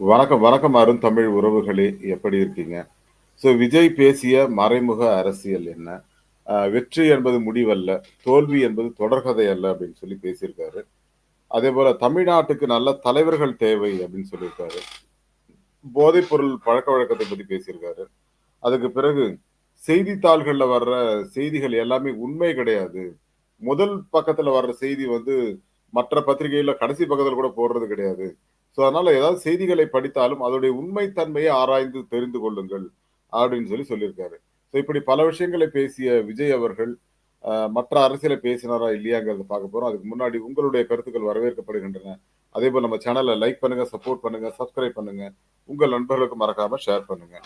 வணக்கம், வணக்கம் அருண் தமிழ் உறவுகளே! எப்படி இருக்கீங்க? ஸோ விஜய் பேசிய மறைமுக அரசியல் என்ன? "வெற்றி என்பது முடிவல்ல, தோல்வி என்பது தொடர்கதை அல்ல" அப்படின்னு சொல்லி பேசியிருக்காரு. அதே போல "தமிழ்நாட்டுக்கு நல்ல தலைவர்கள் தேவை" அப்படின்னு சொல்லியிருக்காரு. போதைப்பொருள் பழக்கவழக்கத்த பற்றி பேசியிருக்காரு. அதுக்கு பிறகு செய்தித்தாள்களில் வர்ற செய்திகள் எல்லாமே உண்மை கிடையாது. முதல் பக்கத்தில் வர்ற செய்தி வந்து மற்ற பத்திரிகையில் கடைசி பக்கத்தில் கூட போடுறது கிடையாது. ஸோ அதனால ஏதாவது செய்திகளை படித்தாலும் அதோடைய உண்மை தன்மையை ஆராய்ந்து தெரிந்து கொள்ளுங்கள் அப்படின்னு சொல்லி சொல்லியிருக்காரு. ஸோ இப்படி பல விஷயங்களை பேசிய விஜய் அவர்கள் மற்ற அரசியலை பேசினாரா இல்லையாங்கிறத பார்க்க போகிறோம் அதுக்கு முன்னாடி உங்களுடைய கருத்துக்கள் வரவேற்கப்படுகின்றன. அதே போல் நம்ம சேனலை லைக் பண்ணுங்க, சப்போர்ட் பண்ணுங்க, சப்ஸ்கிரைப் பண்ணுங்க. உங்கள் நண்பர்களுக்கு மறக்காம ஷேர் பண்ணுங்க.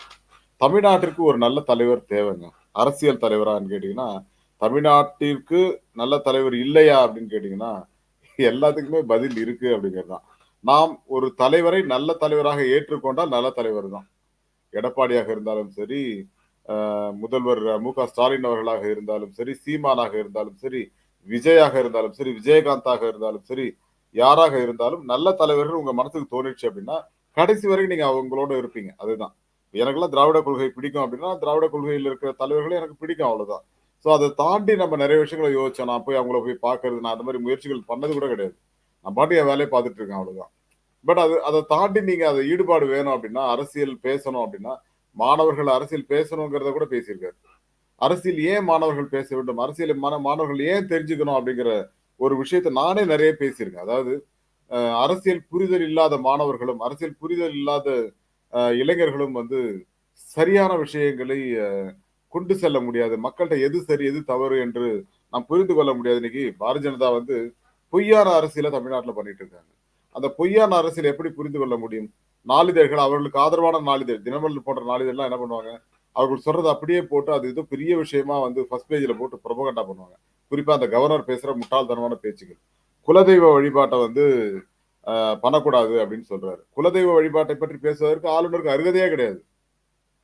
தமிழ்நாட்டிற்கு ஒரு நல்ல தலைவர் தேவைங்க. அரசியல் தலைவரான்னு கேட்டிங்கன்னா தமிழ்நாட்டிற்கு நல்ல தலைவர் இல்லையா அப்படின்னு கேட்டிங்கன்னா எல்லாத்துக்குமே பதில் இருக்கு அப்படிங்கிறது தான். நாம் ஒரு தலைவரை நல்ல தலைவராக ஏற்றுக்கொண்டால் நல்ல தலைவர் தான். எடப்பாடியாக இருந்தாலும் சரி, முதல்வர் முதல்வர் க ஸ்டாலின் அவர்களாக இருந்தாலும் சரி, சீமானாக இருந்தாலும் சரி, விஜயாக இருந்தாலும் சரி, விஜயகாந்தாக இருந்தாலும் சரி, யாராக இருந்தாலும் நல்ல தலைவர்கள் உங்க மனசுக்கு தோணிடுச்சு அப்படின்னா, கடைசி வரைக்கும் நீங்க அவங்களோட இருப்பீங்க. அதுதான். எனக்குலாம் திராவிட கொள்கை பிடிக்கும் அப்படின்னா, திராவிட கொள்கையில் இருக்கிற தலைவர்களே எனக்கு பிடிக்கும் அவ்வளவுதான். ஸோ அதை தாண்டி நம்ம நிறைய விஷயங்களை யோசிச்சோம். நான் போய் அவங்கள போய் பார்க்கறது, நான் அந்த மாதிரி முயற்சிகள் பண்ணது கூட கிடையாது. நான் பாட்டு என் வேலையை பார்த்துட்டு இருக்கேன் அவ்வளவுதான். பட் அது அதை தாண்டி நீங்க அதை ஈடுபாடு வேணும் அப்படின்னா, அரசியல் பேசணும் அப்படின்னா, மாணவர்கள் அரசியல் பேசணுங்கிறத கூட பேசியிருக்காரு. அரசியல் ஏன் மாணவர்கள் பேச வேண்டும்? அரசியல் மன மாணவர்கள் ஏன் தெரிஞ்சுக்கணும் அப்படிங்கிற ஒரு விஷயத்த நானே நிறைய பேசியிருக்கேன். அதாவது அரசியல் புரிதல் இல்லாத மாணவர்களும், அரசியல் புரிதல் இல்லாத இளைஞர்களும் வந்து சரியான விஷயங்களை கொண்டு செல்ல முடியாது. மக்கள்கிட்ட எது சரி, எது தவறு என்று நாம் புரிந்து கொள்ள முடியாது. இன்னைக்கு பாரதிய ஜனதா வந்து பொய்யான அரசியல தமிழ்நாட்டுல பண்ணிட்டு இருக்காங்க. அந்த பொய்யான அரசியல எப்படி புரிந்து கொள்ள முடியும்? நாளிதழ்கள் அவர்களுக்கு ஆதரவான நாளிதழ், தினமலர் போன்ற நாளிதழ்லாம் என்ன பண்ணுவாங்க? அவர்கள் சொல்றதை அப்படியே போட்டு அது ஏதோ பெரிய விஷயமா வந்து ஃபர்ஸ்ட் பேஜ்ல போட்டு புரொபகண்டா பண்ணுவாங்க. குறிப்பா அந்த கவர்னர் பேசுற முட்டாள்தனமான பேச்சுகள். குலதெய்வ வழிபாட்டை வந்து பண்ணக்கூடாது அப்படின்னு சொல்றாரு. குலதெய்வ வழிபாட்டை பற்றி பேசுவதற்கு ஆளுநருக்கு அருகதையே கிடையாது.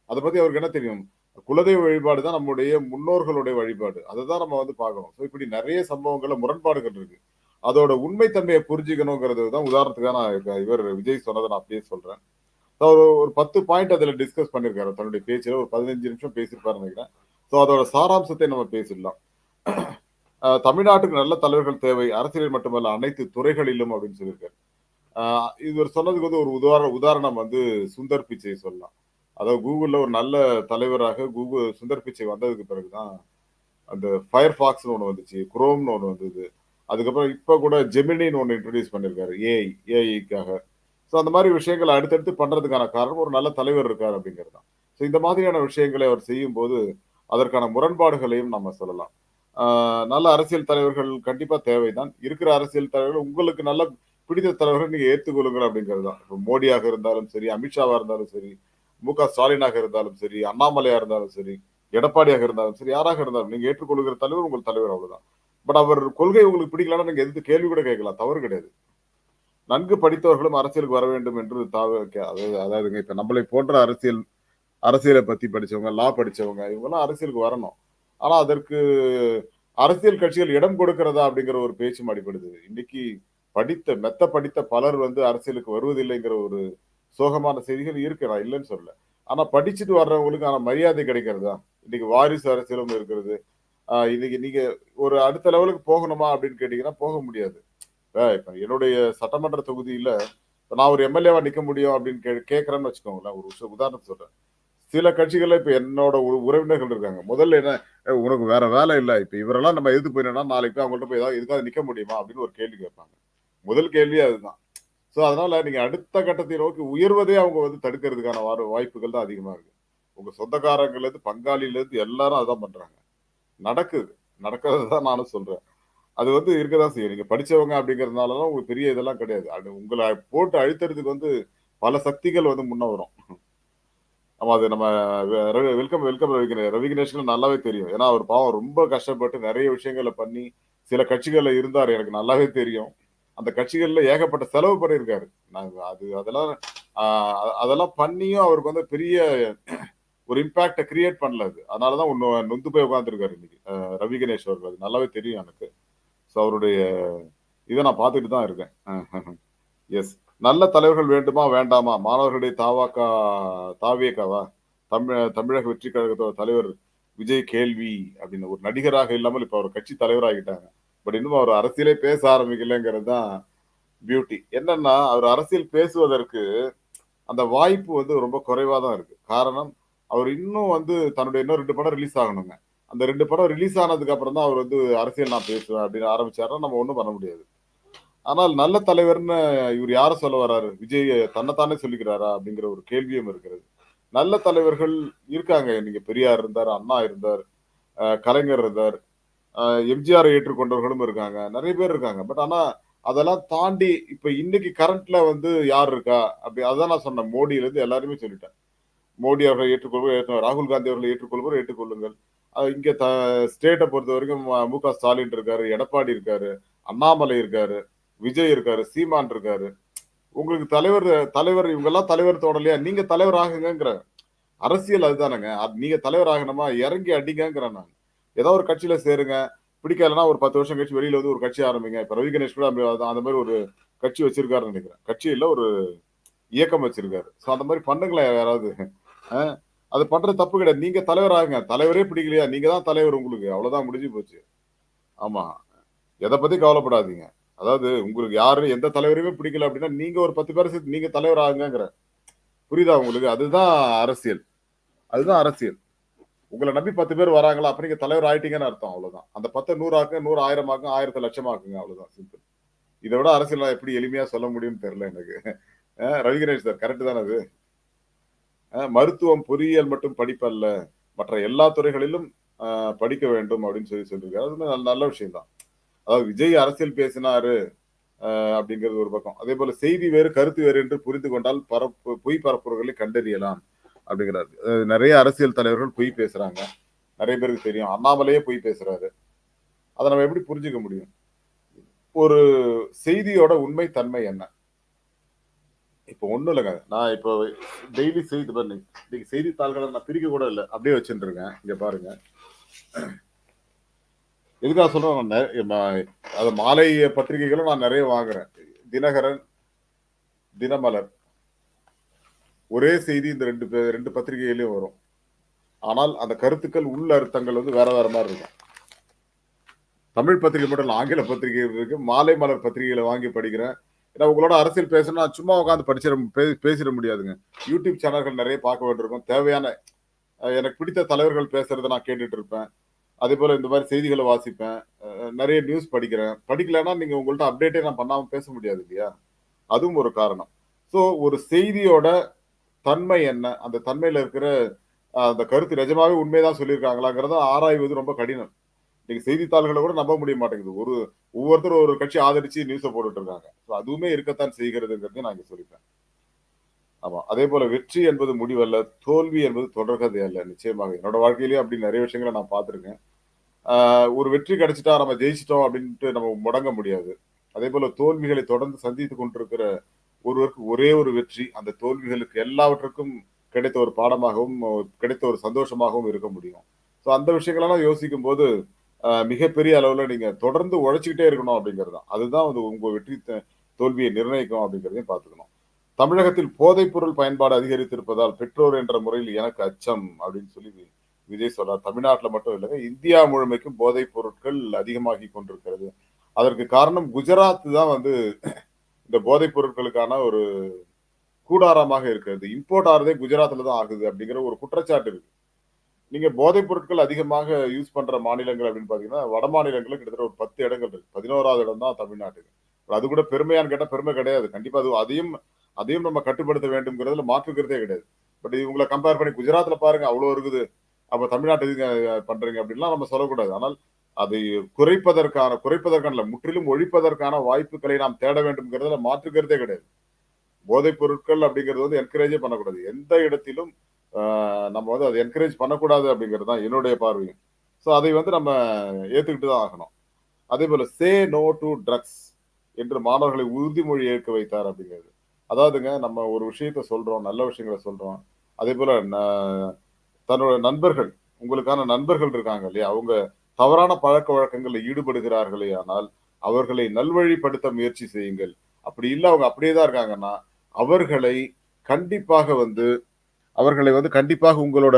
அதை பத்தி அவருக்கு என்ன தெரியும்? குலதெய்வ வழிபாடு தான் நம்முடைய முன்னோர்களுடைய வழிபாடு. அததான் நம்ம வந்து பார்க்கணும். ஸோ இப்படி நிறைய சம்பவங்கள்ல முரண்பாடுகள் இருக்கு. அதோட உண்மை புரிஞ்சுக்கணுங்கிறது தான் உதாரணத்துக்காக நான் இவர் விஜய் சொன்னதை நான் அப்படியே சொல்றேன். ஒரு ஒரு 10 பாயிண்ட் அதில் டிஸ்கஸ் பண்ணியிருக்காரு. தன்னுடைய பேச்சில் ஒரு 15 நிமிஷம் பேசியிருப்பாருன்னு நினைக்கிறேன் ஸோ அதோட சாராம்சத்தை நம்ம பேசிடலாம். தமிழ்நாட்டுக்கு நல்ல தலைவர்கள் தேவை. அரசியலில் மட்டுமல்ல அனைத்து துறைகளிலும் அப்படின்னு சொல்லியிருக்காரு. அ இவர் சொன்னதுக்கு வந்து ஒரு உதார உதாரணம் வந்து சுந்தர் பிச்சை சொல்லலாம். அதாவது கூகுளில் ஒரு நல்ல தலைவராக கூகுள் சுந்தர் பிச்சை வந்ததுக்கு பிறகு தான் அந்த ஃபாக்ஸ்னு ஒன்று வந்துச்சு. குரோம்னு ஒன்று வந்தது. அதுக்கப்புறம் இப்போ கூட ஜெமினின்னு ஒன்று இன்ட்ரடியூஸ் பண்ணியிருக்காரு. ஏஐ ஏஐக்காக. ஸோ அந்த மாதிரி விஷயங்களை அடுத்தடுத்து பண்ணுறதுக்கான காரணம் ஒரு நல்ல தலைவர் இருக்கார் அப்படிங்கிறது தான். ஸோ இந்த மாதிரியான விஷயங்களை அவர் செய்யும்போது, அதற்கான முரண்பாடுகளையும் நம்ம சொல்லலாம். நல்ல அரசியல் தலைவர்கள் கண்டிப்பாக தேவைதான். இருக்கிற அரசியல் தலைவர்கள் உங்களுக்கு நல்ல பிடித்த தலைவர்கள் நீங்கள் ஏற்றுக்கொள்ளுங்கள் அப்படிங்கிறது தான். இப்போ மோடியாக இருந்தாலும் சரி, அமித்ஷாவாக இருந்தாலும் சரி, மு.க. ஸ்டாலினாக இருந்தாலும் சரி, அண்ணாமலையாக இருந்தாலும் சரி, எடப்பாடியாக இருந்தாலும் சரி, யாராக இருந்தாலும் நீங்கள் ஏற்றுக்கொள்ளுகிற தலைவர் உங்கள் தலைவர் அவ்வளோதான் பட் அவர் கொள்கை உங்களுக்கு பிடிக்கலன்னா நீங்க எதிர்த்து கேள்வி கூட கேட்கலாம். தவறு கிடையாது. நன்கு படித்தவர்களும் அரசியலுக்கு வர வேண்டும் என்று தாவ அதாவது அதாவதுங்க இப்ப நம்மளை போன்ற அரசியல் அரசியலை பத்தி படிச்சவங்க, லா படிச்சவங்க இவங்கெல்லாம் அரசியலுக்கு வரணும். ஆனா அதற்கு அரசியல் கட்சிகள் இடம் கொடுக்கிறதா அப்படிங்கிற ஒரு பேச்சும் அடிபடுது. இன்னைக்கு படித்த மெத்த படித்த பலர் வந்து அரசியலுக்கு வருவதில்லைங்கிற ஒரு சோகமான செய்திகள் இருக்கு. நான் இல்லைன்னு சொல்லல. ஆனா படிச்சுட்டு வர்றவங்களுக்கு ஆனால் மரியாதை கிடைக்கிறதா? இன்னைக்கு வாரிசு அரசியலும் இருக்கிறது. இன்னைக்கு நீங்க ஒரு அடுத்த லெவலுக்கு போகணுமா அப்படின்னு கேட்டீங்கன்னா, போக முடியாது. இப்ப என்னுடைய சட்டமன்ற தொகுதியில நான் ஒரு எம்.எல்.ஏவா நிக்க முடியும் அப்படின்னு கே கேட்கிறேன்னு வச்சுக்கோங்களேன். ஒரு விஷயம் சொல்றேன். சில கட்சிகள்ல இப்ப என்னோட உ உறவினர்கள் இருக்காங்க. முதல்ல என்ன உனக்கு வேற வேலை இல்ல. இப்ப இவரெல்லாம் நம்ம எதிர்த்து போய் நாளைக்கு போய் அவங்கள்ட்ட போய் ஏதாவது எதுக்காக நிக்க முடியுமா?" அப்படின்னு ஒரு கேள்வி கேட்பாங்க. முதல் கேள்வியே அதுதான். ஸோ அதனால நீங்க அடுத்த கட்டத்தை நோக்கி உயர்வதே அவங்க வந்து தடுக்கிறதுக்கான வார வாய்ப்புகள் தான் அதிகமா இருக்கு. உங்க சொந்தக்காரங்கள்லேருந்து பங்காளிலேருந்து எல்லாரும் அதான் பண்றாங்க. நடக்குது. நடக்கிறது தான் நானும் சொல்றேன். அது வந்து இருக்க தான் செய்யும். நீங்க படிச்சவங்க அப்படிங்கிறதுனாலலாம் உங்களுக்கு பெரிய இதெல்லாம் கிடையாது. அது உங்களை போட்டு அழுத்துறதுக்கு வந்து பல சக்திகள் வந்து முன்ன வரும். ஆமா அது நம்ம ரவி வெல்கம் வெல்கம் ரவிகணே ரவி நல்லாவே தெரியும். ஏன்னா அவர் பாவம் ரொம்ப கஷ்டப்பட்டு நிறைய விஷயங்கள பண்ணி, சில கட்சிகள்ல இருந்தார் எனக்கு நல்லாவே தெரியும். அந்த கட்சிகள்ல ஏகப்பட்ட செலவு பண்ணியிருக்காரு. நாங்க அது அதெல்லாம் அதெல்லாம் பண்ணியும் அவருக்கு வந்து பெரிய ஒரு இம்பாக்டை கிரியேட் பண்ணல அது. அதனால தான் ஒன்று நொந்து போய் உட்காந்துருக்காரு இன்னைக்கு. ரவி கணேஷ் அவர்கள். அது நல்லாவே தெரியும் எனக்கு. ஸோ அவருடைய இதை நான் பார்த்துட்டு தான் இருக்கேன். எஸ். நல்ல தலைவர்கள் வேண்டுமா வேண்டாமா மாணவர்களுடைய தாவாக்கா தாவியக்காவா தமிழ் தமிழக வெற்றி கழகத்தோட தலைவர் விஜய் கேள்வி அப்படின்னு ஒரு நடிகராக இல்லாமல் இப்போ அவர் கட்சி தலைவராகிட்டாங்க பட் இன்னும் அவர் அரசியலே பேச ஆரம்பிக்கலைங்கிறது தான் பியூட்டி என்னன்னா அவர் அரசியல் பேசுவதற்கு அந்த வாய்ப்பு வந்து ரொம்ப குறைவாக தான் இருக்கு காரணம் அவர் இன்னும் வந்து தன்னுடைய இன்னும் ரெண்டு படம் ரிலீஸ் ஆகணுங்க. அந்த ரெண்டு படம் ரிலீஸ் ஆனதுக்கு அப்புறம் தான் அவர் வந்து அரசியல் நான் பேசுவேன் அப்படின்னு ஆரம்பிச்சாருன்னா நம்ம ஒன்றும் பண்ண முடியாது. ஆனால் நல்ல தலைவர்னு இவர் யாரை சொல்ல வர்றாரு? விஜய் தன்னைத்தானே சொல்லிக்கிறாரா? அப்படிங்கிற ஒரு கேள்வியும் இருக்கிறது. நல்ல தலைவர்கள் இருக்காங்க. நீங்க பெரியார் இருந்தார் அண்ணா இருந்தார் கலைஞர் இருந்தார் எம்ஜிஆரை எம்ஜிஆர் ஏற்றுக்கொண்டவர்களும் இருக்காங்க. நிறைய பேர் இருக்காங்க. பட் ஆனா அதெல்லாம் தாண்டி இப்ப இன்னைக்கு கரண்ட்ல வந்து யார் இருக்கா? அப்படி அதான் நான் சொன்னேன். மோடியில இருந்து எல்லாருமே சொல்லிட்டேன். மோடி அவர்களை ஏற்றுக்கொள்வோர் ஏற்று ராகுல் காந்தி அவர்களை ஏற்றுக்கொள்வோர் ஏற்றுக்கொள்ளுங்கள். இங்கே இங்க த ஸ்டேட்டை பொறுத்த வரைக்கும் மு- க ஸ்டாலின் இருக்காரு எடப்பாடி இருக்காரு அண்ணாமலை இருக்காரு விஜய் இருக்காரு சீமான் இருக்காரு. உங்களுக்கு தலைவர் தலைவர் இவங்கெல்லாம் தலைவர் தோடலையா நீங்க தலைவர் ஆகுங்கிற அரசியல் அதுதானங்க. அது நீங்க தலைவர் ஆகணுமா? இறங்கி அடிங்கிறேன் நான். ஏதோ ஒரு கட்சியில சேருங்க. பிடிக்கலன்னா ஒரு பத்து வருஷம் கழிச்சு வெளியில வந்து ஒரு கட்சி ஆரம்பிங்க. இப்ப ரவி கணேஷ் கூட அந்த மாதிரி ஒரு கட்சி வச்சிருக்காருன்னு நினைக்கிறேன். கட்சி ஒரு இயக்கம் வச்சிருக்காரு. ஸோ அந்த மாதிரி பண்ணுங்களேன் யாராவது. அது பண்றது தப்பு கிடையாது. நீங்க தலைவர் ஆகுங்க தலைவரே பிடிக்கலையா? நீங்க தான் தலைவர் உங்களுக்கு. அவ்வளவுதான் முடிஞ்சு போச்சு. ஆமா. எதை பத்தி கவலைப்படாதீங்க. அதாவது உங்களுக்கு யாரு எந்த தலைவரையுமே பிடிக்கல அப்படின்னா நீங்க ஒரு பத்து பேர் சேர்த்து நீங்க தலைவர் ஆகுங்கிற புரியுதா உங்களுக்கு? அதுதான் அரசியல். அதுதான் அரசியல். உங்களை நம்பி பத்து பேர் வராங்களா? அப்ப நீங்க தலைவர் ஆயிட்டீங்கன்னு அர்த்தம். அவ்வளவுதான். அந்த பத்து நூறு ஆக்குங்க நூறு ஆயிரம் ஆக்குங்க ஆயிரத்து லட்சம் ஆக்குங்க அவ்வளவுதான். சிம்பிள் இதை விட அரசியல் நான் எப்படி எளிமையா சொல்ல முடியும்னு தெரியல எனக்கு. அஹ் ரவி கணேஷ் சார் கரெக்ட் தானே அது? மருத்துவம் பொறியியல் மட்டும் படிப்பல்ல. மற்ற எல்லா துறைகளிலும் படிக்க வேண்டும் அப்படின்னு சொல்லி சொல்லியிருக்காரு. அது நல்ல விஷயம் தான் அதாவது விஜய் அரசியல் பேசினாரு அப்படிங்கிறது ஒரு பக்கம். அதே போல செய்தி வேறு கருத்து வேறு என்று புரிந்து கொண்டால் பரப்பு பொய் பரப்புரைகளை கண்டறியலாம் அப்படிங்கிறாரு. நிறைய அரசியல் தலைவர்கள் பொய் பேசுறாங்க. நிறைய பேருக்கு தெரியும். அண்ணாமலையே பொய் பேசுறாரு. அதை நம்ம எப்படி புரிஞ்சுக்க முடியும்? ஒரு செய்தியோட உண்மை தன்மை என்ன? இப்போ ஒன்றும் இல்லைங்க. நான் இப்போ டெய்லி செய்தி பாருங்க. இன்னைக்கு செய்தித்தாள்களை நான் பிரிக்க கூட இல்லை. அப்படியே வச்சுருக்கேன் இங்கே பாருங்க. எதுக்காக சொல்கிறேன் நான் அது மாலை பத்திரிகைகளும் நான் நிறைய வாங்குறேன். தினகரன் தினமலர். ஒரே செய்தி இந்த ரெண்டு பே- ரெண்டு பத்திரிகைகளையும் வரும். ஆனால் அந்த கருத்துக்கள் உள்ள அர்த்தங்கள் வந்து வேற வேற மாதிரி இருக்கும். தமிழ் பத்திரிகை மட்டும் ஆங்கில பத்திரிகை இருக்கு. மாலை மலர் பத்திரிகைகளை வாங்கி படிக்கிறேன். ஏன்னா உங்களோட அரசியல் பேசணும்னா சும்மா உட்காந்து படிச்சிட பே- பேசிட முடியாதுங்க. யூடியூப் சேனல்கள் நிறைய பார்க்க வேண்டியிருக்கும். தேவையான எனக்கு பிடித்த தலைவர்கள் பேசுறத நான் கேட்டுட்டு இருப்பேன். அதே போல இந்த மாதிரி செய்திகளை வாசிப்பேன். நிறைய நியூஸ் படிக்கிறேன். படிக்கலைன்னா நீங்க உங்கள்ட்ட அப்டேட்டே நான் பண்ணாம பேச முடியாது இல்லையா? அதுவும் ஒரு காரணம். ஸோ ஒரு செய்தியோட தன்மை என்ன? அந்த தன்மையில இருக்கிற அந்த கருத்து நிஜமாவே உண்மைதான் சொல்லியிருக்காங்களாங்கிறத ஆராய்வது ரொம்ப கடினம். இன்னைக்கு செய்தித்தாள்களை கூட நம்ப முடிய மாட்டேங்குது. ஒரு ஒவ்வொருத்தரும் ஒரு கட்சி ஆதரிச்சு நியூஸை போட்டுட்டு இருக்காங்க ஸோ அதுவுமே இருக்கத்தான் செய்கிறதுங்கிறது நான் இங்கே சொல்லிப்பேன். ஆமா அதே போல வெற்றி என்பது முடிவல்ல தோல்வி என்பது தொடர்கதை அல்ல நிச்சயமாக. என்னோட வாழ்க்கையிலேயே அப்படி நிறைய விஷயங்களை நான் பார்த்திருக்கேன். ஆஹ் ஒரு வெற்றி கிடைச்சிட்டா நம்ம ஜெயிச்சிட்டோம் அப்படின்ட்டு நம்ம முடங்க முடியாது. அதே போல தோல்விகளை தொடர்ந்து சந்தித்து கொண்டிருக்கிற ஒருவருக்கு ஒரே ஒரு வெற்றி அந்த தோல்விகளுக்கு எல்லாவற்றுக்கும் கிடைத்த ஒரு பாடமாகவும் கிடைத்த ஒரு சந்தோஷமாகவும் இருக்க முடியும். ஸோ அந்த விஷயங்களெல்லாம் யோசிக்கும் போது மிகப்பெரிய அளவில் நீங்கள் தொடர்ந்து உழைச்சிக்கிட்டே இருக்கணும் அப்படிங்கிறது தான். அதுதான் வந்து உங்கள் வெற்றி த- தோல்வியை நிர்ணயிக்கும் அப்படிங்கிறதையும் பார்த்துக்கணும். தமிழகத்தில் போதைப்பொருள் பயன்பாடு அதிகரித்திருப்பதால் பெற்றோர் என்ற முறையில் எனக்கு அச்சம் அப்படின்னு சொல்லி விஜய் சொல்றார். தமிழ்நாட்டில் மட்டும் இல்லைங்க இந்தியா முழுமைக்கும் போதைப் பொருட்கள் அதிகமாகி கொண்டிருக்கிறது. அதற்கு காரணம் குஜராத் தான் வந்து இந்த போதைப் பொருட்களுக்கான ஒரு கூடாரமாக இருக்கிறது. இம்போர்ட் ஆறதே குஜராத்தில் தான் ஆகுது அப்படிங்கிற ஒரு குற்றச்சாட்டு இருக்கு. நீங்க போதைப் பொருட்கள் அதிகமாக யூஸ் பண்ற மாநிலங்கள் அப்படின்னு பாத்தீங்கன்னா வட மாநிலங்கள்ல கிட்டத்தட்ட ஒரு பத்து இடங்கள் இருக்கு. பதினோராவது இடம் தான் தமிழ்நாட்டுக்கு அது கூட பெருமையான்னு கேட்டா பெருமை கிடையாது. கண்டிப்பா அது அதையும் அதையும் நம்ம கட்டுப்படுத்த வேண்டும்ங்கிறதுல மாற்றுக்கிறதே கிடையாது. பட் இவங்களை கம்பேர் பண்ணி குஜராத்ல பாருங்க அவ்வளவு இருக்குது. அப்ப தமிழ்நாட்டு பண்றீங்க அப்படின்லாம் நம்ம சொல்லக்கூடாது. ஆனால் அதை குறைப்பதற்கான குறைப்பதற்கான முற்றிலும் ஒழிப்பதற்கான வாய்ப்புகளை நாம் தேட வேண்டும்ங்கிறதுல மாற்றுக்கிறதே கிடையாது. போதைப் பொருட்கள் அப்படிங்கிறது வந்து என்கரேஜே பண்ணக்கூடாது. எந்த இடத்திலும் நம்ம வந்து அதை என்கரேஜ் பண்ணக்கூடாது அப்படிங்கிறது தான் என்னுடைய பார்வையும் ஸோ அதை வந்து நம்ம ஏற்றுக்கிட்டு தான் ஆகணும். அதே போல் சே நோ டு ட்ரக்ஸ் என்று மாணவர்களை உறுதிமொழி ஏற்க வைத்தார் அப்படிங்கிறது. அதாவதுங்க நம்ம ஒரு விஷயத்த சொல்கிறோம் நல்ல விஷயங்களை சொல்கிறோம் அதே போல் ந- தன்னோட நண்பர்கள் உங்களுக்கான நண்பர்கள் இருக்காங்க இல்லையா? அவங்க தவறான பழக்க வழக்கங்களில் ஈடுபடுகிறார்களே ஆனால் அவர்களை நல்வழிப்படுத்த முயற்சி செய்யுங்கள். அப்படி இல்லை அவங்க அப்படியே தான் இருக்காங்கன்னா, அவர்களை கண்டிப்பாக வந்து அவர்களை வந்து கண்டிப்பாக உங்களோட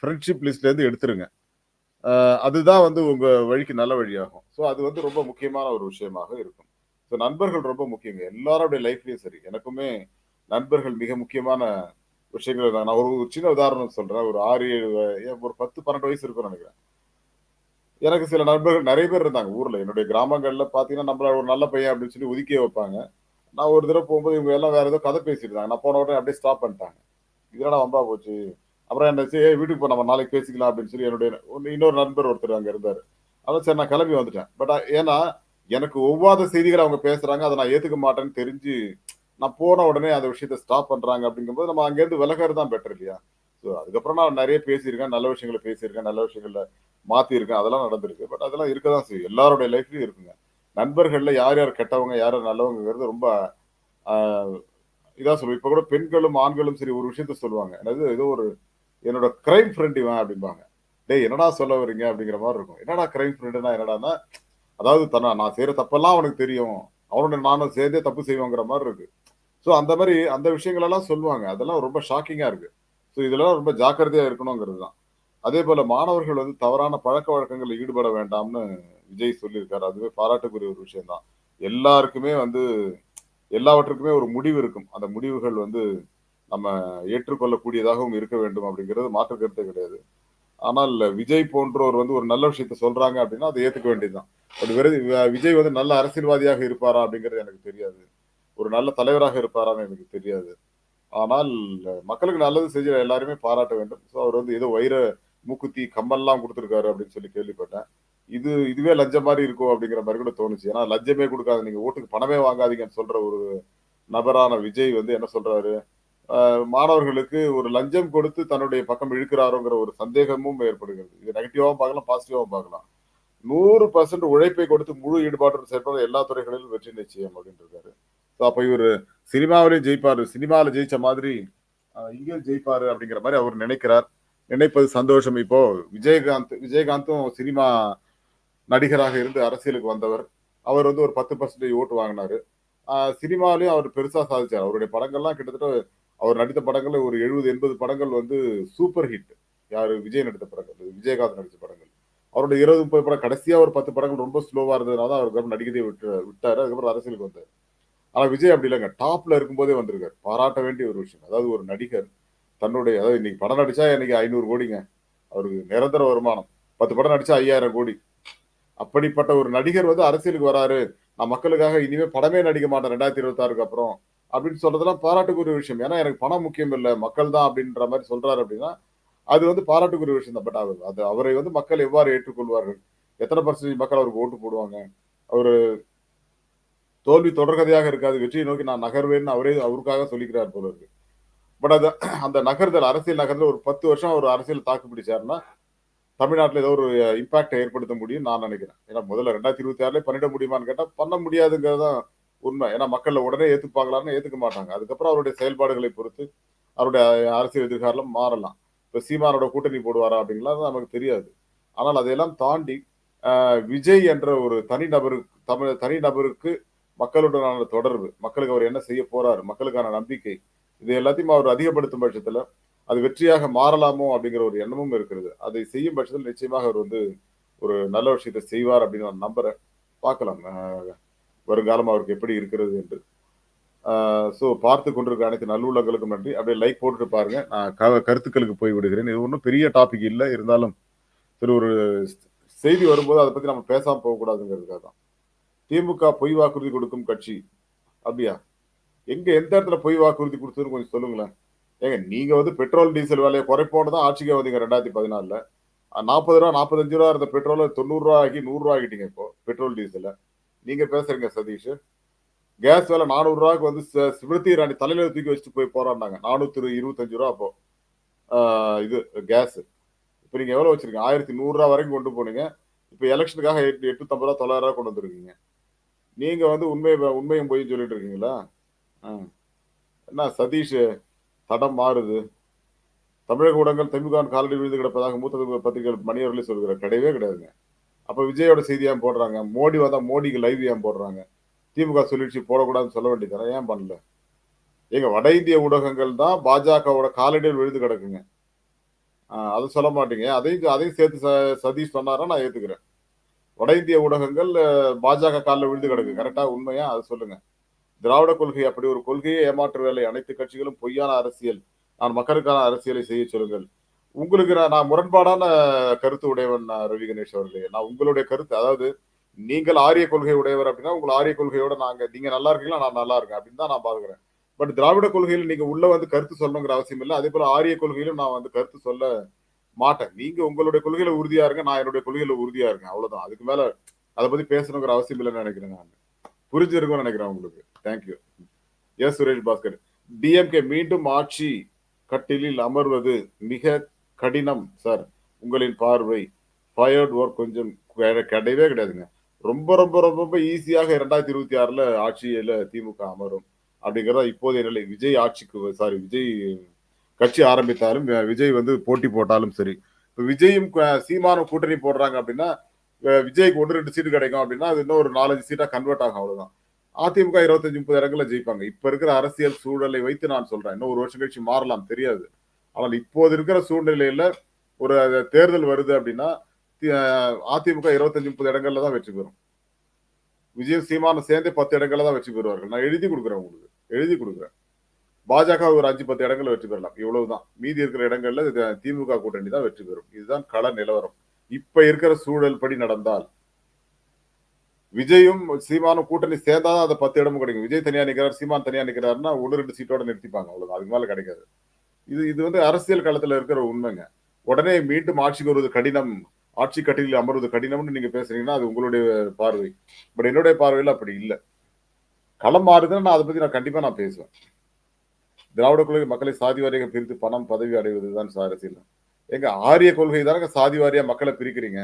ஃப்ரெண்ட்ஷிப் லிஸ்ட்லேருந்து எடுத்துருங்க. அதுதான் வந்து உங்கள் வழிக்கு நல்ல வழியாகும். ஸோ அது வந்து ரொம்ப முக்கியமான ஒரு விஷயமாக இருக்கும். ஸோ நண்பர்கள் ரொம்ப முக்கியங்க. எல்லாருடைய லைஃப்லேயும் சரி. எனக்குமே நண்பர்கள் மிக முக்கியமான விஷயங்கள் தான். நான் ஒரு சின்ன உதாரணம் சொல்கிறேன் ஒரு ஆறு ஏழு ஒரு 10, 12 வயசு இருக்கும்னு நினைக்கிறேன் எனக்கு சில நண்பர்கள் நிறைய பேர் இருந்தாங்க ஊரில் என்னுடைய கிராமங்களில் பார்த்தீங்கன்னா, நம்மள ஒரு நல்ல பையன் அப்படின்னு சொல்லி ஒதுக்கியே வைப்பாங்க. நான் ஒரு தடவை போகும்போது இவங்க எல்லாம் வேற ஏதோ கதை பேசிட்டு இருந்தாங்க. நான் போன உடனே அப்படியே ஸ்டாப் பண்ணிட்டாங்க. இது வம்பா போச்சு. அப்புறம் என்ன "ஏய் வீட்டுக்கு போ நம்ம நாளைக்கு பேசிக்கலாம்" அப்படின்னு சொல்லி என்னுடைய இன்னொரு நண்பர் ஒருத்தர் அங்கே இருந்தார் அதான் சரி நான் கிளம்பி வந்துட்டேன். பட் ஏன்னா, எனக்கு ஒவ்வாத செய்திகள் அவங்க பேசுறாங்க. அதை நான் ஏத்துக்க மாட்டேன்னு தெரிஞ்சு, நான் போன உடனே அந்த விஷயத்த ஸ்டாப் பண்றாங்க அப்படிங்கும்போது, நம்ம அங்கேருந்து விலகிறது தான் பெட்டர் இல்லையா? ஸோ அதுக்கப்புறம் நான் நிறைய பேசியிருக்கேன். நல்ல விஷயங்கள பேசியிருக்கேன். நல்ல விஷயங்கள மாத்தியிருக்கேன். அதெல்லாம் நடந்திருக்கு. பட் அதெல்லாம் இருக்க தான் செய்யும். எல்லாருடைய லைஃப்லயும் இருக்குங்க. நண்பர்களில் யார் யார் கெட்டவங்க, யார் யார் நல்லவங்கிறது ரொம்ப இதாக சொல்லுவோம் சொல்லுவேன். கூட பெண்களும், ஆண்களும் சரி ஒரு விஷயத்த சொல்லுவாங்க. என்னது ஏதோ ஒரு என்னோட கிரைம் ஃப்ரெண்ட் இவன் அப்படிம்பாங்க. டேய் என்னடா சொல்ல வர்றீங்க? அப்படிங்கிற மாதிரி இருக்கும். என்னடா கிரைம் ஃப்ரெண்டுன்னா என்னடான்னா, அதாவது தன்னா நான் செய்கிற தப்பெல்லாம் அவனுக்கு தெரியும். அவனோட நானும் சேர்ந்தே தப்பு செய்வோங்கிற மாதிரி இருக்கு. ஸோ அந்த மாதிரி அந்த விஷயங்களெல்லாம் சொல்லுவாங்க. அதெல்லாம் ரொம்ப ஷாக்கிங்காக இருக்கு. ஸோ இதெல்லாம் ரொம்ப ஜாக்கிரதையாக இருக்கணுங்கிறது தான். அதேபோல மாணவர்கள் வந்து தவறான பழக்க வழக்கங்களில் ஈடுபட வேண்டாம்னு விஜய் சொல்லியிருக்காரு. அதுவே பாராட்டுக்குரிய ஒரு விஷயம் தான். எல்லாருக்குமே வந்து எல்லாவற்றுக்குமே ஒரு முடிவு இருக்கும். அந்த முடிவுகள் வந்து நம்ம ஏற்றுக்கொள்ளக்கூடியதாகவும் இருக்க வேண்டும் அப்படிங்கிறது மாற்று கருத்தே கிடையாது. ஆனால் விஜய் போன்றோர் வந்து ஒரு நல்ல விஷயத்த சொல்றாங்க அப்படின்னா, அதை ஏத்துக்க வேண்டியதுதான் பட் விஜய் வந்து நல்ல அரசியல்வாதியாக இருப்பாரா? அப்படிங்கிறது எனக்கு தெரியாது. ஒரு நல்ல தலைவராக இருப்பாரான்னு எனக்கு தெரியாது. ஆனால் மக்களுக்கு நல்லது செஞ்ச எல்லாருமே பாராட்ட வேண்டும். ஸோ அவர் வந்து ஏதோ வைர மூக்குத்தி, கம்மல்லாம் கொடுத்துருக்காரு அப்படின்னு சொல்லி கேள்விப்பட்டேன். இது இதுவே லஞ்சம் மாதிரி இருக்கும் அப்படிங்கிற மாதிரி கூட தோணுச்சு. ஏன்னா லஞ்சமே கொடுக்காது நீங்க ஓட்டுக்கு பணமே வாங்காதீங்கன்னு சொல்ற ஒரு நபரான விஜய் வந்து என்ன சொல்றாரு? மாணவர்களுக்கு ஒரு லஞ்சம் கொடுத்து தன்னுடைய பக்கம் இழுக்கிறாரோங்கிற ஒரு சந்தேகமும் ஏற்படுகிறது. இது நெகட்டிவாகவும் பார்க்கலாம், பாசிட்டிவாகவும் பார்க்கலாம். 100% உழைப்பை கொடுத்து முழு ஈடுபாட்டுடன் செயல்பட எல்லா துறைகளிலும் வெற்றி நிச்சயம் அப்படின்னு இருக்காரு. ஸோ அப்போ இவர் சினிமாவிலையும் ஜெயிப்பாரு. சினிமாவில் ஜெயிச்ச மாதிரி இங்கேயும் ஜெயிப்பாரு அப்படிங்கிற மாதிரி அவர் நினைக்கிறார். நினைப்பது சந்தோஷம். இப்போ விஜயகாந்த் விஜயகாந்தும் சினிமா நடிகராக இருந்து அரசியலுக்கு வந்தவர். அவர் வந்து ஒரு 10% ஓட்டு வாங்கினாரு சினிமாலையும் அவர் பெருசாக சாதிச்சார் அவருடைய படங்கள்லாம் கிட்டத்தட்ட அவர் நடித்த படங்கள்ல ஒரு 70, 80 படங்கள் வந்து சூப்பர் ஹிட். யார் விஜய் நடித்த படங்கள். விஜயகாந்த் நடித்த படங்கள். அவருடைய 20, 30 படம் கடைசியாக ஒரு 10 படங்கள் ரொம்ப ஸ்லோவாக இருந்ததுனால தான் அவர் நடிக்கிறதே விட்டு விட்டார் அதுக்கப்புறம் அரசியலுக்கு வந்தார் ஆனால் விஜய் அப்படி இல்லைங்க டாப்ல இருக்கும்போதே வந்திருக்கார் பாராட்ட வேண்டிய ஒரு விஷயம். அதாவது ஒரு நடிகர் தன்னுடைய அதாவது இன்னைக்கு படம் நடித்தா இன்னைக்கு ஐநூறு கோடிங்க. அவருக்கு நிரந்தர வருமானம். 10 படம் நடித்தா ஐயாயிரம் கோடி. அப்படிப்பட்ட ஒரு நடிகர் வந்து அரசியலுக்கு வராரு. நான் மக்களுக்காக இனிமே படமே நடிக்க மாட்டேன் 2026க்கு அப்புறம். அப்படின்னு சொல்றதெல்லாம் பாராட்டுக்குரிய விஷயம். ஏன்னா எனக்கு பணம் முக்கியம் இல்ல. மக்கள் தான் அப்படின்ற மாதிரி சொல்றாரு அப்படின்னா, அது வந்து பாராட்டுக்குரிய விஷயம் தான். பட் அவர் அது அவரை வந்து மக்கள் எவ்வாறு ஏற்றுக்கொள்வார்கள்? எத்தனை பர்சன்டேஜ் மக்கள் அவருக்கு ஓட்டு போடுவாங்க? அவரு தோல்வி தொடர்கதையாக இருக்காது. வெற்றியை நோக்கி நான் நகர்வேன்னு அவரே அவருக்காக சொல்லிக்கிறார் போல இருக்கு. பட் அது அந்த நகர்தல் அரசியல் நகர்தல் ஒரு 10 வருஷம் அவர் அரசியல் தாக்கு பிடிச்சாருன்னா, தமிழ்நாட்டில் ஏதோ ஒரு இம்பாக்டை ஏற்படுத்த முடியும்னு நான் நினைக்கிறேன். ஏன்னா முதல்ல 2026லயே பண்ணிட முடியுமான்னு கேட்டால் பண்ண முடியாதுங்கிறது தான் உண்மை. ஏன்னா மக்களை உடனே ஏற்றுப்பாங்களான்னு ஏற்றுக்க மாட்டாங்க. அதுக்கப்புறம் அவருடைய செயல்பாடுகளை பொறுத்து அவருடைய அரசியல் எதிர்காலம் மாறலாம். இப்போ சீமானோட கூட்டணி போடுவாரா அப்படிங்கிறது நமக்கு தெரியாது. ஆனால் அதையெல்லாம் தாண்டி விஜய் என்ற ஒரு தனிநபருக்கு தமிழ் தனிநபருக்கு மக்களுடனான தொடர்பு, மக்களுக்கு அவர் என்ன செய்ய போறாரு மக்களுக்கான நம்பிக்கை. இது எல்லாத்தையும் அவர் அதிகப்படுத்தும் பட்சத்தில் அது வெற்றியாக மாறலாமோ அப்படிங்கிற ஒரு எண்ணமும் இருக்கிறது. அதை செய்யும் பட்சத்தில் நிச்சயமாக அவர் வந்து ஒரு நல்ல விஷயத்தை செய்வார் அப்படின்னு நான் நம்புறேன். பார்க்கலாம். வருங்காலம் அவருக்கு எப்படி இருக்கிறது என்று. ஸோ பார்த்து கொண்டிருக்க அனைத்து நல்லுள்ளங்களுக்கும் நன்றி. அப்படியே லைக் போட்டுட்டு பாருங்க. நான் க கருத்துக்களுக்கு போய் விடுகிறேன். இது ஒன்றும் பெரிய டாபிக் இல்லை இருந்தாலும் சரி ஒரு செய்தி வரும்போது அதை பத்தி நம்ம பேசாமல் போகக்கூடாதுங்கிறதுக்காக தான். திமுக பொய் வாக்குறுதி கொடுக்கும் கட்சி. அப்படியா? எங்க எந்த இடத்துல பொய் வாக்குறுதி கொடுத்ததுன்னு கொஞ்சம் சொல்லுங்களேன். ஏங்க நீங்க வந்து பெட்ரோல், டீசல் விலையை குறைப்போம்னு தான் ஆட்சிக்கே வந்தீங்க ரெண்டாயிரத்தி பதினாலுல நாற்பது ரூபா நாற்பத்தஞ்சு ரூபா இருந்த பெட்ரோல ரூ. 90 ஆக்கி ரூ. 100 ஆக்கிட்டீங்க இப்போ. Petrol, diesel. நீங்க பேசுறீங்க சதீஷ். கேஸ் விலை நானூறு ரூபாய்க்கு வந்து ஸ்மிருதி இராணி தலையில தூக்கி வச்சுட்டு போய் போராடினாங்க நானூத்தி இருபத்தஞ்சு ரூபா அப்போ. இது கேஸ். இப்ப நீங்க எவ்வளவு வச்சிருக்கீங்க? ஆயிரத்தி நூறுரூவா வரைக்கும் கொண்டு போனீங்க. இப்ப எலக்ஷனுக்காக எட் ரூ. 850 ரூ. 900 கொண்டு வந்துருக்கீங்க நீங்க வந்து உண்மை உண்மையும் பொய்யும் சொல்லிட்டு இருக்கீங்களா? ஆ. என்ன சதீஷ் தடம் மாறுது. தமிழக ஊடகங்கள் திமுகவின் காலடி விழுந்து கிடப்பதாக மூத்த பத்திரிகைகள் மணியவர்களே சொல்கிறார். கிடையவே கிடையாதுங்க. அப்ப விஜயோட செய்தி ஏன் போடுறாங்க? மோடி வந்தா மோடிக்கு லைவ் ஏன் போடுறாங்க? திமுக சொல்லிடுச்சு போடக்கூடாதுன்னு சொல்ல வேண்டியதானே ஏன் பண்ணல எங்க வட இந்திய ஊடகங்கள் தான் பாஜகவோட காலடியில் விழுந்து கிடக்குங்க அதை சொல்ல மாட்டீங்க அதையும் அதையும் சேர்த்து ச- சதீஷ் சொன்னாரா நான் ஏத்துக்கிறேன் வட இந்திய ஊடகங்கள் பாஜக காலில் விழுந்து கிடக்கு கரெக்டா உண்மையா அதை சொல்லுங்க திராவிட கொள்கை அப்படி ஒரு கொள்கையை ஏமாற்று வேலை அனைத்து கட்சிகளும் பொய்யான அரசியல். நான் மக்களுக்கான அரசியலை செய்ய சொல்லுங்கள். உங்களுக்கு நான் நான் முரண்பாடான கருத்து உடையவன் ரவி கணேஷ் அவர்களே. நான் உங்களுடைய கருத்து அதாவது நீங்கள் ஆரிய கொள்கை உடையவர் அப்படின்னா உங்கள் ஆரிய கொள்கையோட நாங்க நீங்க நல்லா இருக்கீங்களா நான் நல்லா இருக்கேன் அப்படின்னு தான் நான் பாக்குறேன். பட் திராவிட கொள்கையில் நீங்க உள்ள வந்து கருத்து சொல்லணுங்கிற அவசியம் இல்லை. அதே போல ஆரிய கொள்கையிலும் நான் வந்து கருத்து சொல்ல மாட்டேன். நீங்க உங்களுடைய கொள்கையில உறுதியா இருங்க நான் என்னுடைய கொள்கையில உறுதியா இருக்கேன். அவ்வளவுதான். அதுக்கு மேல அதை பத்தி பேசணுங்கிற அவசியம் இல்லைன்னு நினைக்கிறேன் நான். புரிஞ்சிருக்கும்னு நினைக்கிறேன் உங்களுக்கு. Thank you S Suresh Bhaskar DMK மீண்டும் ஆட்சி கட்டிலில் அமர்வது மிக கடினம் சார் உங்களின் பார்வை ஃபயர்ட் ஒர்க் கொஞ்சம் கிடையவே கிடையாதுங்க. ரொம்ப ரொம்ப ரொம்ப ரொம்ப ஈஸியாக இரண்டாயிரத்தி இருபத்தி ஆறுல ஆட்சியில திமுக அமரும். அப்படிங்கிறத இப்போதைய நிலை. விஜய் ஆட்சிக்கு சாரி விஜய் கட்சி ஆரம்பித்தாலும் விஜய் வந்து போட்டி போட்டாலும் சரி. இப்போ விஜயும் சீமானம் சீமானும் கூட்டணி போடுறாங்க அப்படின்னா விஜய்க்கு ஒன்று ரெண்டு சீட்டு கிடைக்கும் அப்படின்னா அது இன்னும் ஒரு நாலஞ்சு சீட்டாக கன்வெர்ட் ஆகும் அவ்வளோதான் அதிமுக இருபத்தஞ்சு முப்பது இடங்கள்ல ஜெயிப்பாங்க. இப்ப இருக்கிற அரசியல் சூழலை வைத்து நான் சொல்றேன். இன்னும் ஒரு வருஷம் கழிச்சு மாறலாம் தெரியாது. ஆனால் இப்போது இருக்கிற சூழ்நிலையில ஒரு தேர்தல் வருது அப்படின்னா தி- அதிமுக இருபத்தஞ்சு முப்பது இடங்கள்ல தான் வெற்றி பெறும். விஜயம் சீமான சேர்ந்து பத்து இடங்கள்ல தான் வெற்றி பெறுவார்கள். நான் எழுதி கொடுக்குறேன் உங்களுக்கு. எழுதி கொடுக்குறேன். பாஜக ஒரு அஞ்சு பத்து இடங்கள்ல வெற்றி பெறலாம். இவ்வளவுதான். மீதி இருக்கிற இடங்கள்ல இது திமுக கூட்டணி தான் வெற்றி பெறும். இதுதான் கள நிலவரம். இப்ப இருக்கிற சூழல் படி நடந்தால் விஜயும் சீமானும் கூட்டணி சேர்ந்தாதான் அந்த பத்து இடமும் கிடைக்கும். விஜய் தனியா நிற்கிறார் சீமான் தனியா நிற்கிறாருன்னா ஒன்று ரெண்டு சீட்டோட நிறுத்திப்பாங்க அவ்வளவு அதுக்கு மேல கிடைக்காது. இது இது வந்து அரசியல் களத்துல இருக்கிற உண்மைங்க. உடனே மீண்டும் ஆட்சிக்கு வருவது கடினம். ஆட்சி கட்டிலில் அமர்வது கடினம்னு நீங்க பேசுறீங்கன்னா அது உங்களுடைய பார்வை. பட் என்னுடைய பார்வையில் அப்படி இல்லை. களம் மாறுதுன்னா நான் அதை பத்தி நான் கண்டிப்பா நான் பேசுவேன். திராவிட கொள்கை மக்களை சாதி வாரியாக பிரித்து பணம் பதவி அடைவதுதான் சார் அரசியல். எங்க ஆரிய கொள்கை தானே சாதி வாரியா மக்களை பிரிக்கிறீங்க?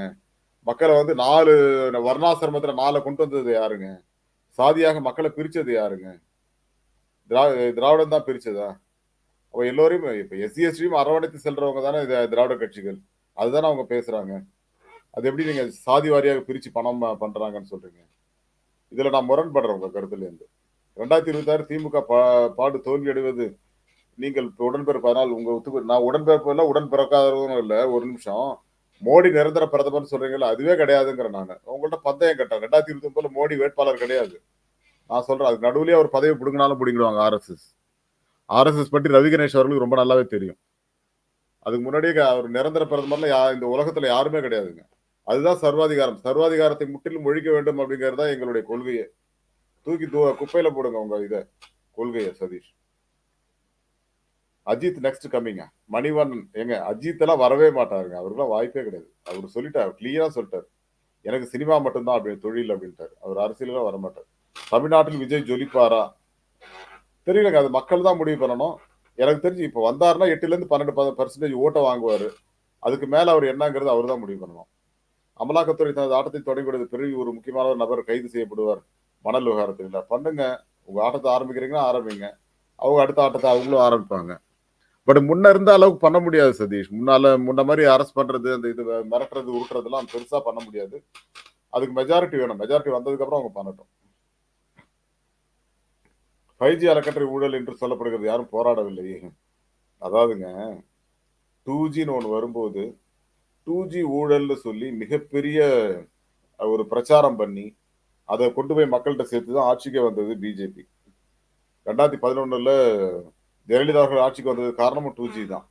மக்களை வந்து நாலு வர்ணாசிரமத்துல நாலு கொண்டு வந்தது யாருங்க? சாதியாக மக்களை பிரிச்சது யாருங்க? திரா- திராவிடம் தான் பிரிச்சதா? அப்ப எல்லோரையும் இப்ப எஸ்சி எஸ்டியும் அரவணைத்து செல்றவங்க தானே இது திராவிட கட்சிகள். அதுதானே அவங்க பேசுறாங்க. அது எப்படி நீங்க சாதி வாரியாக பிரிச்சு பணம் பண்றாங்கன்னு சொல்றீங்க? இதுல நான் முரண்படுறேன் உங்க கருத்துல இருந்து ரெண்டாயிரத்தி இருபத்தி ஆறு திமுக பா- பாடு தோல்வி அடைவது நீங்கள் உடன்பிறப்பு அதனால் உங்க ஒத்துக்கு நான் உடன்பிறப்பு இல்லை உடன் இல்லை ஒரு நிமிஷம். மோடி நிரந்தர பிரதமர் சொல்றீங்களா அதுவே கிடையாதுங்கிற நான். உங்கள்ட்ட பந்தயம் கட்டேன் ரெண்டாயிரத்தி இருபத்தி ஒன்பதுல மோடி வேட்பாளர் கிடையாது. நான் சொல்றேன் அதுக்கு நடுவுலயே அவர் பதவி பிடுங்கினாலும் பிடிங்கிடுவாங்க ஆர்எஸ்எஸ் ஆர்எஸ்எஸ் பற்றி ரவி கணேஷ் அவர்களுக்கு ரொம்ப நல்லாவே தெரியும். அதுக்கு முன்னாடியே அவர் நிரந்தர பிரதமர்ல யா இந்த உலகத்துல யாருமே கிடையாதுங்க. அதுதான் சர்வாதிகாரம். சர்வாதிகாரத்தை முற்றிலும் ஒழிக்க வேண்டும் அப்படிங்கிறது தான் எங்களுடைய கொள்கையை. தூக்கி தூ குப்பையில போடுங்க உங்க இதை கொள்கையை சதீஷ். அஜித் நெக்ஸ்ட் கம்மிங்க மணிவண்ணன். எங்க அஜித் எல்லாம் வரவே மாட்டாருங்க. அவருக்குலாம் வாய்ப்பே கிடையாது. அவர் சொல்லிட்டார் கிளியரா சொல்லிட்டார். எனக்கு சினிமா மட்டும்தான் அப்படி தொழில் அப்படின்ட்டார். அவர் அரசியலுக்கு வர மாட்டார் தமிழ்நாட்டில் விஜய் ஜொலிப்பாரா? தெரியலங்க. அது மக்கள் தான் முடிவு பண்ணணும். எனக்கு தெரிஞ்சு இப்போ வந்தாருன்னா எட்டுல இருந்து பன்னெண்டு பர்சன்டேஜ் ஓட்டை வாங்குவாரு. அதுக்கு மேல அவர் என்னங்கிறது அவர் தான் முடிவு பண்ணணும். அமலாக்கத்துறை தனது ஆட்டத்தை தொடங்கிவிடுவது பிறகு ஒரு முக்கியமான ஒரு நபர் கைது செய்யப்படுவார். மணல் விவகாரத்தில். இல்ல பண்ணுங்க. உங்க ஆட்டத்தை ஆரம்பிக்கிறீங்கன்னா ஆரம்பிங்க. அவங்க அடுத்த ஆட்டத்தை அவங்களும் ஆரம்பிப்பாங்க. பட் முன்ன இருந்த அளவுக்கு பண்ண முடியாது சதீஷ். முன்னால முன்ன மாதிரி அரெஸ்ட் பண்றது அந்த இது மிரட்டுறது உருட்டுறதுலாம் பெருசா பண்ண முடியாது. அதுக்கு மெஜாரிட்டி வேணும். மெஜாரிட்டி வந்ததுக்கு அப்புறம் அவங்க பண்ணட்டும். ஃபைவ் ஜி அறக்கட்டளை ஊழல் என்று சொல்லப்படுகிறது. யாரும் போராடவில்லை. அதாவதுங்க டூ ஜின்னு ஒன்று வரும்போது டூ ஜி ஊழல்னு சொல்லி மிகப்பெரிய ஒரு பிரச்சாரம் பண்ணி அதை கொண்டு போய் மக்கள்கிட்ட சேர்த்து தான் ஆட்சிக்கே வந்தது பிஜேபி ரெண்டாயிரத்தி பதினொன்னுல ஜெயலலிதா அவர்கள் ஆட்சிக்கு வந்தது காரணமும் டூ ஜி தான்.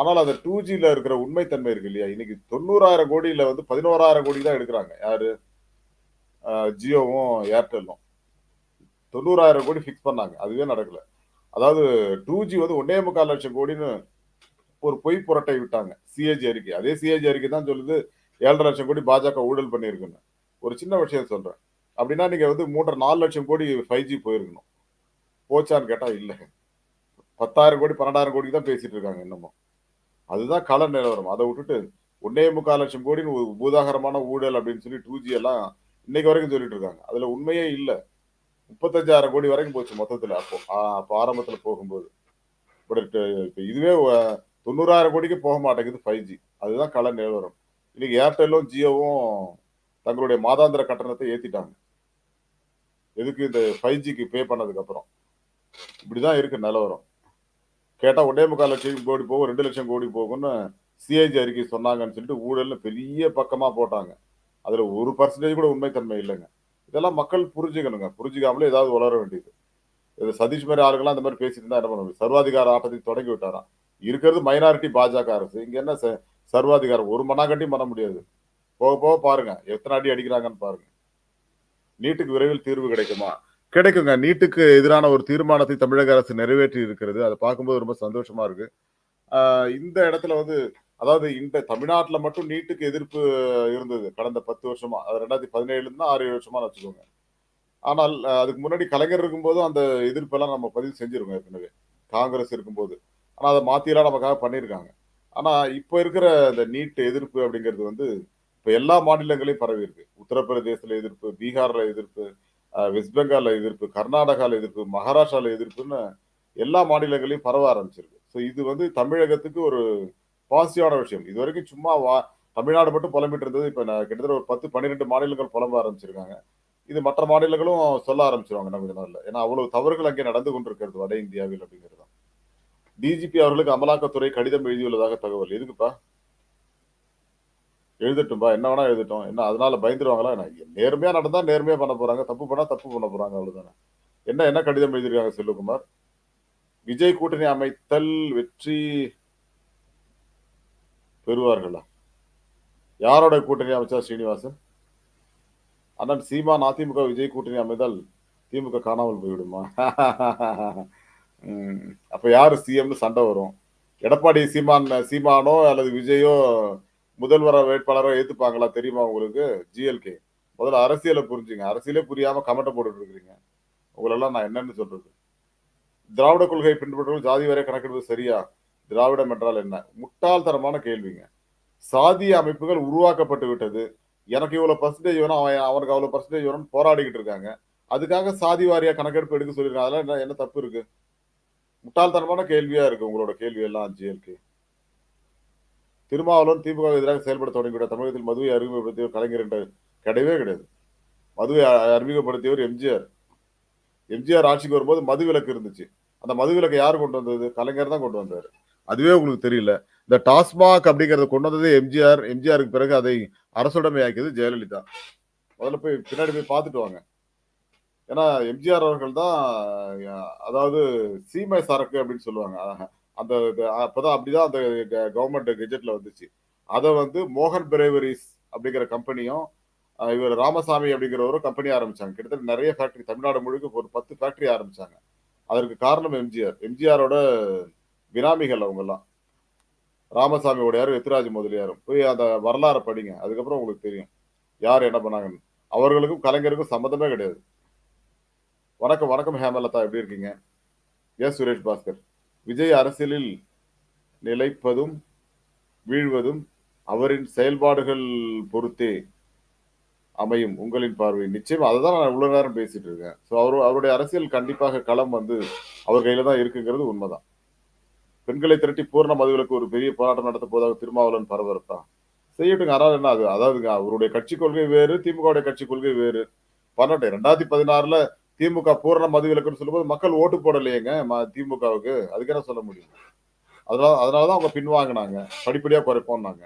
ஆனால் அந்த டூ ஜியில் இருக்கிற உண்மைத்தன்மை இருக்கு இல்லையா? இன்னைக்கு தொண்ணூறாயிரம் கோடியில் வந்து பதினோராயிரம் கோடி தான் எடுக்கிறாங்க. யாரு? ஜியோவும் ஏர்டெல்லும். தொண்ணூறாயிரம் கோடி ஃபிக்ஸ் பண்ணாங்க. அதுவே நடக்கல. அதாவது டூ ஜி வந்து ஒன்னே முக்கால் லட்சம் கோடின்னு ஒரு பொய் புரட்டை விட்டாங்க. சிஏஜி அறிக்கை. அதே சிஏஜி அறிக்கை தான் சொல்லுது ஏழரை லட்சம் கோடி பாஜக ஊழல் பண்ணியிருக்குன்னு. ஒரு சின்ன விஷயம் சொல்கிறேன் அப்படின்னா நீங்கள் வந்து மூன்றரை நாலு லட்சம் கோடி ஃபைவ் ஜி போயிருக்கணும். போச்சான்னு கேட்டால் இல்லை. பத்தாயிரம் கோடி பன்னெண்டாயிரம் கோடி தான் பேசிட்டு இருக்காங்க இன்னமும். அதுதான் கள நிலவரம். அதை விட்டுட்டு ஒன்னே முக்கால் லட்சம் கோடின்னு ஒரு பூதாகரமான ஊழல் அப்படின்னு சொல்லி டூ ஜி எல்லாம் இன்னைக்கு வரைக்கும் சொல்லிட்டு இருக்காங்க. அதுல உண்மையே இல்லை. முப்பத்தஞ்சாயிரம் கோடி வரைக்கும் போச்சு மொத்தத்துல. அப்போ அப்போ ஆரம்பத்துல போகும்போது. பட் இப்போ இதுவே தொண்ணூறாயிரம் கோடிக்கு போக மாட்டேங்குது ஃபைவ் ஜி அதுதான் கள நிலவரம். இன்னைக்கு ஏர்டெல்லும் ஜியோவும் தங்களுடைய மாதாந்திர கட்டணத்தை ஏத்திட்டாங்க. எதுக்கு இந்த ஃபைவ் ஜிக்கு பே பண்ணதுக்கு அப்புறம்? இப்படிதான் இருக்கு நிலவரம். கேட்டால் ஒன்றே முக்கால் லட்சம் கோடி போகும் ரெண்டு லட்சம் கோடி போகும்னு சிஐஜி அறிக்கை சொன்னாங்கன்னு சொல்லிட்டு ஊழல்னு பெரிய பக்கமாக போட்டாங்க. அதில் ஒரு பர்சன்டேஜ் கூட உண்மைத்தன்மை இல்லைங்க. இதெல்லாம் மக்கள் புரிஞ்சுக்கணுங்க. புரிஞ்சுக்காமலே ஏதாவது வளர வேண்டியது. இது சதீஷ் மாதிரி ஆளுங்கெல்லாம் அந்த மாதிரி பேசிட்டு இருந்தா என்ன பண்ண முடியும் சர்வாதிகார ஆட்டத்தை தொடங்கி விட்டாராம். இருக்கிறது மைனாரிட்டி பாஜக அரசு. இங்கே என்ன ச- சர்வாதிகாரம்? ஒரு மனாக்கட்டியும் பண்ண முடியாது. போக போக பாருங்க. எத்தனை அடி அடிக்கிறாங்கன்னு பாருங்க. நீட்டுக்கு விரைவில் தீர்வு கிடைக்குமா? கிடைக்குங்க. நீட்டுக்கு எதிரான ஒரு தீர்மானத்தை தமிழக அரசு நிறைவேற்றி இருக்கிறது. அதை பார்க்கும்போது ரொம்ப சந்தோஷமா இருக்கு. இந்த இடத்துல வந்து அதாவது இந்த தமிழ்நாட்டில் மட்டும் நீட்டுக்கு எதிர்ப்பு இருந்தது கடந்த பத்து வருஷமா. அது ரெண்டாயிரத்தி பதினேழுல இருந்து ஆறு ஏழு வருஷமா வச்சுக்கோங்க. ஆனால் அதுக்கு முன்னாடி கலைஞர் இருக்கும்போது அந்த எதிர்ப்பெல்லாம் நம்ம பதிவு செஞ்சிருக்கோம் ஏற்கனவே. காங்கிரஸ் இருக்கும்போது. ஆனால் அதை மாத்தியெல்லாம் நமக்காக பண்ணியிருக்காங்க. ஆனால் இப்போ இருக்கிற இந்த நீட் எதிர்ப்பு அப்படிங்கிறது வந்து இப்போ எல்லா மாநிலங்களையும் பரவி இருக்கு. உத்தரப்பிரதேசத்தில் எதிர்ப்பு பீகாரில் எதிர்ப்பு வெஸ்ட் பெங்காலில் எதிர்ப்பு கர்நாடகாவில் எதிர்ப்பு மகாராஷ்டிராவில் எதிர்ப்புன்னு எல்லா மாநிலங்களையும் பரவ ஆரம்பிச்சிருக்கு. ஸோ இது வந்து தமிழகத்துக்கு ஒரு பாசிட்டிவான விஷயம். இது வரைக்கும் சும்மா வா தமிழ்நாடு மட்டும் புலம்பிட்டு இருந்தது. இப்போ கிட்டத்தட்ட ஒரு பத்து பன்னிரெண்டு மாநிலங்கள் புலம்ப ஆரம்பிச்சிருக்காங்க. இது மற்ற மாநிலங்களும் சொல்ல ஆரம்பிச்சிருவாங்க நம்ம நாளில். ஏன்னா அவ்வளவு தவறுகள் அங்கே நடந்து கொண்டிருக்கிறது வட இந்தியாவில் அப்படிங்கிறது தான். டிஜிபி அவர்களுக்கு அமலாக்கத்துறை கடிதம் எழுதியுள்ளதாக தகவல். எதுக்குப்பா? எழுதட்டும்பா என்ன வேணா எழுதட்டும். என்ன அதனால பயந்துருவாங்களா? என்ன? நேர்மையா நடந்தா நேர்மையா பண்ண போறாங்க. தப்பு பண்ணா தப்பு பண்ண போறாங்க அவ்வளவுதானே. என்ன என்ன கடிதம் எழுதியிருக்காங்க செல்வகுமார்? விஜய் கூட்டணி அமைத்தல் வெற்றி பெறுவார்களா? யாரோட கூட்டணி அமைச்சா ஸ்ரீனிவாசன் அண்ணன் சீமான் அதிமுக விஜய் கூட்டணி அமைத்தால் திமுக காணாமல் போய்விடுமா? உம், அப்ப யாரு சிஎம்னு சண்டை வரும்? எடப்பாடி சீமான் சீமானோ அல்லது விஜயோ முதல்வர வேட்பாளரை ஏத்துப்பாங்களா தெரியுமா உங்களுக்கு? ஜிஎல்கே முதல்ல அரசியலை புரிஞ்சுங்க. அரசியலே புரியாம கமெண்ட் போட்டுட்டு இருக்கிறீங்க. உங்களெல்லாம் நான் என்னன்னு சொல்றது? திராவிட கொள்கை பின்பற்றும் ஜாதி வரை கணக்கிடுவது சரியா? திராவிடம் என்றால் என்ன? முட்டாள்தனமான கேள்விங்க. சாதிய அமைப்புகள் உருவாக்கப்பட்டு விட்டது. எனக்கு இவ்வளவு பர்சன்டேஜ் வேணும் அவன் அவனுக்கு அவ்வளவு பர்சன்டேஜ் வேணும்னு போராடிக்கிட்டு இருக்காங்க. அதுக்காக சாதி வாரியா கணக்கெடுப்பு எடுக்க சொல்லியிருக்காங்க. அதெல்லாம் என்ன- என்ன தப்பு இருக்கு? முட்டாள்தனமான கேள்வியா இருக்கு உங்களோட கேள்வி எல்லாம் ஜிஎல்கே திருமாவளவன் திமுக எதிராக செயல்பட தொடங்கிவிட்ட தமிழகத்தில் மதுவை அறிமுகப்படுத்தியவர் கலைஞர் என்ற கிடையவே கிடையாது. மதுவை அறிமுகப்படுத்தியவர் எம்ஜிஆர். எம்ஜிஆர் ஆட்சிக்கு வரும்போது மது விலக்கு இருந்துச்சு. அந்த மது விலக்கை யார் கொண்டு வந்தது? கலைஞர் தான் கொண்டு வந்தார். அதுவே உங்களுக்கு தெரியல. இந்த டாஸ்மாக் அப்படிங்கறத கொண்டு வந்தது எம்ஜிஆர். எம்ஜிஆருக்கு பிறகு அதை அரசுடைமையாக்கியது ஜெயலலிதா. முதல்ல போய் பின்னாடி போய் பார்த்துட்டு வாங்க. ஏன்னா எம்ஜிஆர் அவர்கள் தான் அதாவது சீமை சரக்கு அப்படின்னு சொல்லுவாங்க. அந்த இது- அப்பதான் அப்படிதான் அந்த கவர்மெண்ட் கெஜெட்ல வந்துச்சு. அதை வந்து மோகன் பிரேவரிஸ் அப்படிங்கிற கம்பெனியும் இவர் ராமசாமி அப்படிங்கிறவரும் கம்பெனி ஆரம்பிச்சாங்க. கிட்டத்தட்ட நிறைய ஃபேக்டரி தமிழ்நாடு முழுக்க ஒரு பத்து ஃபேக்டரி ஆரம்பிச்சாங்க. அதற்கு காரணம் எம்ஜிஆர். எம்ஜிஆரோட வினாமிகள் அவங்கெல்லாம். ராமசாமி உடையாரும் எத்திராஜ் முதலியாரும். போய் அந்த வரலாறை படிங்க. அதுக்கப்புறம் உங்களுக்கு தெரியும். யார் என்ன பண்ணாங்கன்னு. அவர்களுக்கும் கலைஞருக்கும் சம்மந்தமே கிடையாது. வணக்கம் வணக்கம் ஹேமலதா. எப்படி இருக்கீங்க? எஸ் சுரேஷ் பாஸ்கர். விஜய் அரசியலில் நிலைப்பதும் வீழ்வதும் அவரின் செயல்பாடுகள் பொறுத்தே அமையும் உங்களின் பார்வை. நிச்சயம் அதை தான் நான் இவ்வளவு நேரம் பேசிட்டு இருக்கேன். ஸோ அவர் அவருடைய அரசியல் கண்டிப்பாக களம் வந்து அவர் கையில தான் இருக்குங்கிறது உண்மைதான். பெண்களை திரட்டி பூர்ண மதுகளுக்கு ஒரு பெரிய போராட்டம் நடத்த போதாக திருமாவளவன் பரபரப்பா? செய்யட்டுங்க ஆனால் என்ன அது? அதாவதுங்க அவருடைய கட்சி கொள்கை வேறு திமுகவுடைய கட்சி கொள்கை வேறு. பண்ணட்டும் ரெண்டாயிரத்தி பதினாறுல திமுக பூரண மதுவிலக்குன்னு சொல்லும்போது மக்கள் ஓட்டு போடலையேங்க திமுகவுக்கு. அதுக்கு என்ன சொல்ல முடியும்? அதனால அதனாலதான் அவங்க பின்வாங்கினாங்க. படிப்படியா குறைப்போம்னாங்க.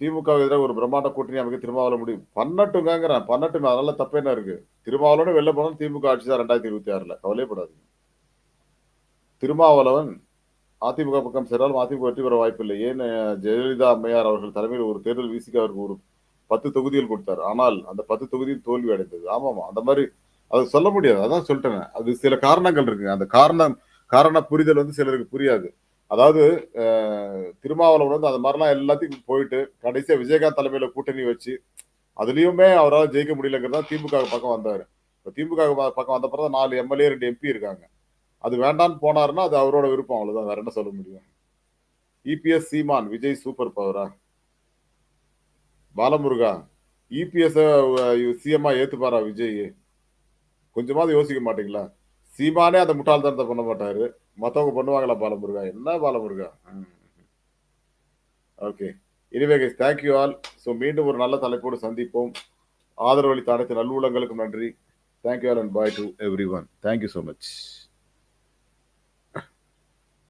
திமுக எதிராக ஒரு பிரம்மாண்ட கூட்டணி அமைக்க திருமாவளவன் முடியும். பண்ணட்டுங்கிறேன் பண்ணட்டும். அதனால தப்பு என்ன இருக்கு? திருமாவளவன் வெளில போனாலும் திமுக ஆட்சி தான் ரெண்டாயிரத்தி இருபத்தி ஆறுல. கவலைப்படாது திருமாவளவன் அதிமுக பக்கம் சென்றாலும் அதிமுக வெற்றி பெற வாய்ப்பில்லை. ஏன் ஜெயலலிதா அம்மையார் அவர்கள் தலைமையில் ஒரு தேர்தல் வீசிக்கு அவருக்கு ஒரு பத்து தொகுதிகள் கொடுத்தார். ஆனால் அந்த பத்து தொகுதியில் தோல்வி அடைந்தது. ஆமாம் அந்த மாதிரி அது சொல்ல முடியாது. அதான் சொல்லிட்டேன். அது சில காரணங்கள் இருக்கு. அந்த காரணம் காரண புரிதல் வந்து சிலருக்கு புரியாது. அதாவது திருமாவளவன் வந்து அந்த மாதிரிலாம் எல்லாத்தையும் போயிட்டு கடைசியாக விஜயகாந்த் தலைமையில கூட்டணி வச்சு அதுலயுமே அவரால் ஜெயிக்க முடியலங்கிறதா திமுக பக்கம் வந்தார். இப்போ திமுக பக்கம் வந்த பிறகு நாலு எம்எல்ஏ ரெண்டு எம்பி இருக்காங்க. அது வேண்டான்னு போனாருன்னா அது அவரோட விருப்பம். அவ்வளோதான் வேற என்ன சொல்ல முடியும்? இபிஎஸ் சீமான் விஜய் சூப்பர் பவரா? பாலமுருகா இபிஎஸ் சிஎம்மா ஏத்துப்பாரா விஜய் கொஞ்சமாவது யோசிக்க மாட்டீங்களா? சீமானே அந்த முட்டாள்தனத்தை பண்ண மாட்டாரு. மத்தவங்க பண்ணுவாங்களா பாலமுருகா? என்ன பாலமுருகா? Okay. Anyway guys thank you all so மீண்டும் ஒரு நல்ல தலைப்போடு சந்திப்போம். ஆதரவளித்த அனைத்து நல்லுள்ளங்களுக்கும் நன்றி. Thank you and bye to everyone thank you so much